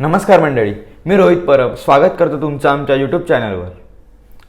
नमस्कार मंडळी मी रोहित परब. स्वागत करतो तुमचं आमच्या यूट्यूब चॅनलवर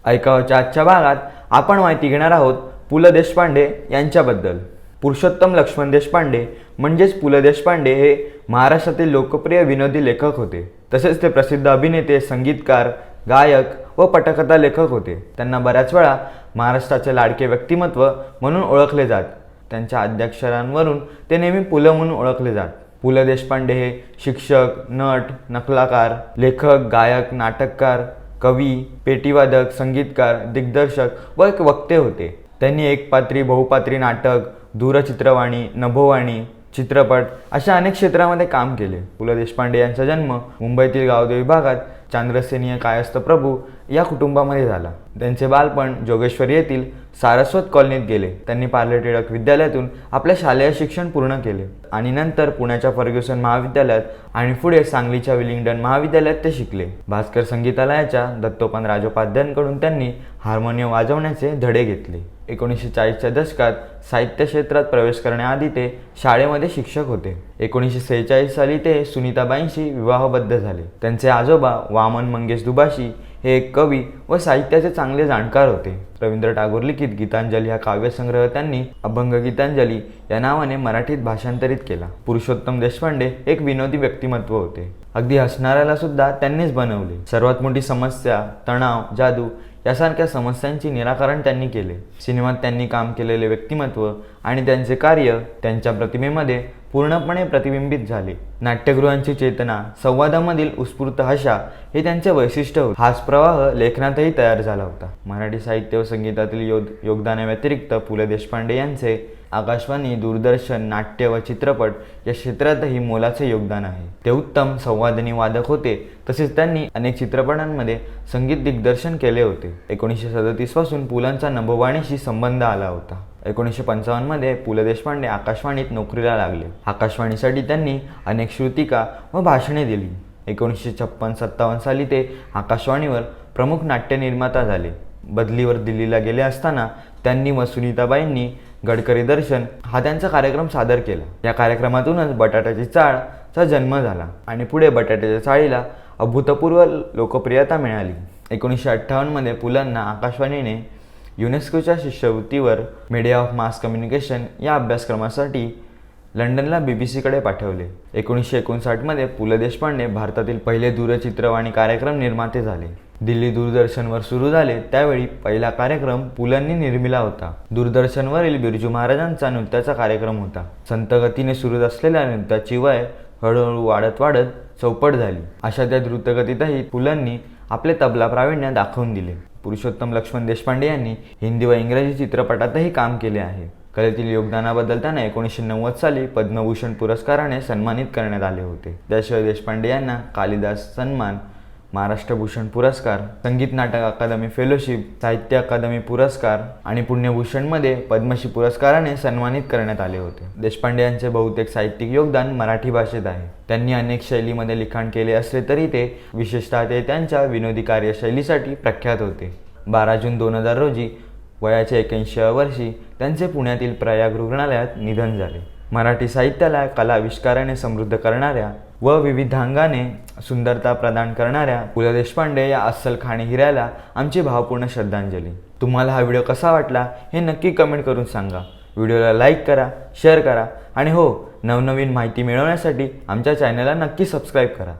ऐकावच्या आजच्या भागात आपण माहिती घेणार आहोत पु ल देशपांडे यांच्याबद्दल. पुरुषोत्तम लक्ष्मण देशपांडे म्हणजेच पु ल देशपांडे हे महाराष्ट्रातील लोकप्रिय विनोदी लेखक होते. तसेच ते प्रसिद्ध अभिनेते संगीतकार गायक व पटकथा लेखक होते. त्यांना बऱ्याच वेळा महाराष्ट्राचे लाडके व्यक्तिमत्व म्हणून ओळखले जात. त्यांच्या आद्याक्षरांवरून ते नेहमी पुलं म्हणून ओळखले जात. पु ल देशपांडे हे शिक्षक नट नकलाकार लेखक गायक नाटककार कवी पेटीवादक संगीतकार दिग्दर्शक व एक वक्ते होते. त्यांनी एकपात्री बहुपात्री नाटक दूरचित्रवाणी नभोवाणी चित्रपट अशा अनेक क्षेत्रामध्ये काम केले. पु ल देशपांडे यांचा जन्म मुंबईतील गावदेवी भागात चांद्रसेनीय कायस्थ प्रभू या कुटुंबामध्ये झाला. त्यांचे बालपण जोगेश्वरी येथील सारस्वत कॉलनीत गेले. त्यांनी पार्ले टिळक विद्यालयातून आपले शालेय शिक्षण पूर्ण केले. आणि नंतर पुण्याच्या फर्ग्युसन महाविद्यालयात आणि पुढे सांगलीच्या विलिंग्डन महाविद्यालयात ते शिकले. भास्कर संगीतालयाच्या दत्तोपंत राजोपाध्यांकडून त्यांनी हार्मोनियम वाजवण्याचे धडे घेतले. एकोणीसशे चाळीसच्या दशकात साहित्य क्षेत्रात प्रवेश करण्याआधी ते शाळेमध्ये शिक्षक होते. एकोणीसशे सेहेचाळीस साली ते सुनीताबाईंशी विवाहबद्ध झाले. त्यांचे आजोबा वामन मंगेश दुभाषी हे एक कवी व साहित्याचे चांगले जाणकार होते. रवींद्र टागोर लिखित गीतांजली हा काव्यसंग्रह त्यांनी अभंग गीतांजली या नावाने मराठीत भाषांतरित केला. पुरुषोत्तम देशपांडे एक विनोदी व्यक्तिमत्व होते. अगदी हसणाऱ्याला सुद्धा त्यांनीच बनवले. सर्वात मोठी समस्या तणाव जादू यासारख्या समस्यांचे निराकरण त्यांनी केले. सिनेमात त्यांनी काम केलेले व्यक्तिमत्व आणि त्यांचे कार्य त्यांच्या प्रतिमेमध्ये पूर्णपणे प्रतिबिंबित झाले. नाट्यगृहांची चेतना संवादामधील उत्स्फूर्त हशा हे त्यांचे वैशिष्ट्य होते. हाच प्रवाह लेखनातही तयार झाला होता. मराठी साहित्य व संगीतातील योद योगदानाव्यतिरिक्त पु ल देशपांडे यांचे आकाशवाणी दूरदर्शन नाट्य व चित्रपट या क्षेत्रातही मोलाचे योगदान आहे. ते उत्तम संवादनी वादक होते. तसेच त्यांनी अनेक चित्रपटांमध्ये संगीत दिग्दर्शन केले होते. एकोणीसशे सदतीसपासून पुलांचा नभोवाणीशी संबंध आला होता. एकोणीसशे पंचावन्नमध्ये पु ल देशपांडे आकाशवाणीत नोकरीला लागले. आकाशवाणीसाठी त्यांनी अनेक श्रुतिका व भाषणे दिली. एकोणीसशे छप्पन सत्तावन्न साली ते आकाशवाणीवर प्रमुख नाट्य निर्माता झाले. बदलीवर दिल्लीला गेले असताना त्यांनी व सुनीताबाईंनी गडकरी दर्शन हा त्यांचा कार्यक्रम सादर केला. या कार्यक्रमातूनच बटाट्याची चाळचा जन्म झाला आणि पुढे बटाट्याच्या चाळीला अभूतपूर्व लोकप्रियता मिळाली. एकोणीसशे अठ्ठावन्नमध्ये पुलांना आकाशवाणीने युनेस्कोच्या शिष्यवृत्तीवर मीडिया ऑफ मास कम्युनिकेशन या अभ्यासक्रमासाठी लंडनला बी बी सीकडे पाठवले. एकोणीसशे एकोणसाठमध्ये पु ल देशपांडे भारतातील पहिले दूरचित्रवाणी कार्यक्रम निर्माते झाले. दिल्ली दूरदर्शनवर सुरू झाले त्यावेळी पहिला कार्यक्रम पुलांनी निर्मिला होता. दूरदर्शनवरील बिरजू महाराजांचा नृत्याचा कार्यक्रम होता. संतगतीने सुरू असलेल्या नृत्याची वय हळूहळू वाढत वाढत चौपट झाली. अशा त्या द्रुतगतीतही पुलांनी आपले तबला प्रावीण्य दाखवून दिले. पुरुषोत्तम लक्ष्मण देशपांडे यांनी हिंदी व इंग्रजी चित्रपटातही काम केले आहे. कलेतील योगदानाबद्दल त्यांना एकोणीसशे नव्वद साली पद्मभूषण पुरस्काराने सन्मानित करण्यात आले होते. त्याशिवाय देशपांडे यांना कालिदास सन्मान महाराष्ट्र भूषण पुरस्कार संगीत नाटक अकादमी फेलोशिप साहित्य अकादमी पुरस्कार आणि पुण्यभूषणमध्ये पद्मश्री पुरस्काराने सन्मानित करण्यात आले होते. देशपांडे यांचे बहुतेक साहित्यिक योगदान मराठी भाषेत आहे. त्यांनी अनेक शैलीमध्ये लिखाण केले असले तरी ते विशेषतः ते त्यांच्या विनोदी कार्यशैलीसाठी प्रख्यात होते. बारा जून दोन हजार रोजी वयाच्या एक्याऐंशीव्या वर्षी त्यांचे पुण्यातील प्रयाग रुग्णालयात निधन झाले. मराठी साहित्याला कला आविष्काराने समृद्ध करणाऱ्या व विविधांगाने सुंदरता प्रदान करणाऱ्या पु ल देशपांडे या अस्सल खाणी हिऱ्याला आमची भावपूर्ण श्रद्धांजली. तुम्हाला हा व्हिडिओ कसा वाटला हे नक्की कमेंट करून सांगा. व्हिडिओला लाईक करा शेअर करा आणि हो नवनवीन माहिती मिळवण्यासाठी आमच्या चॅनलला नक्की सबस्क्राईब करा.